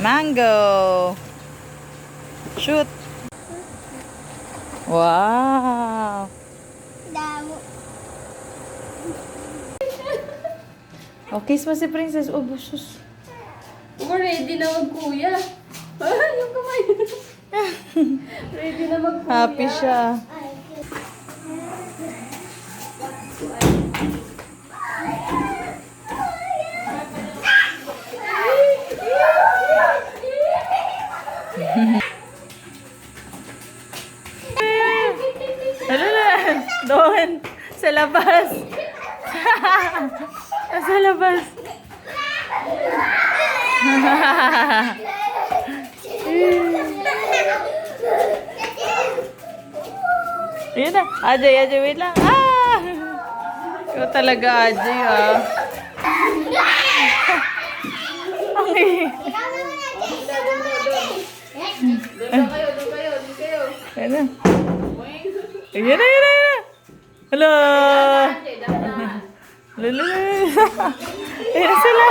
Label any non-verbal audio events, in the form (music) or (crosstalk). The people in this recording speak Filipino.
Mango. Shoot. Wow. Damo. Oh, kiss mo si Princess. Oh, busos. Oh, ready na mag-kuya. Ah, (laughs) yung kamay. (laughs) ready na mag-kuya. Happy siya. Ano na? Doon. Sa labas. (laughs) sa labas. Yun na. Ajay, Ajay, wait lang. Ah! Ikaw talaga, Ajay, ah. Doon kayo, doon kayo, doon kayo. Ayan na. Ayan na, ayan na, ayan na. Hello! Ayan na sila.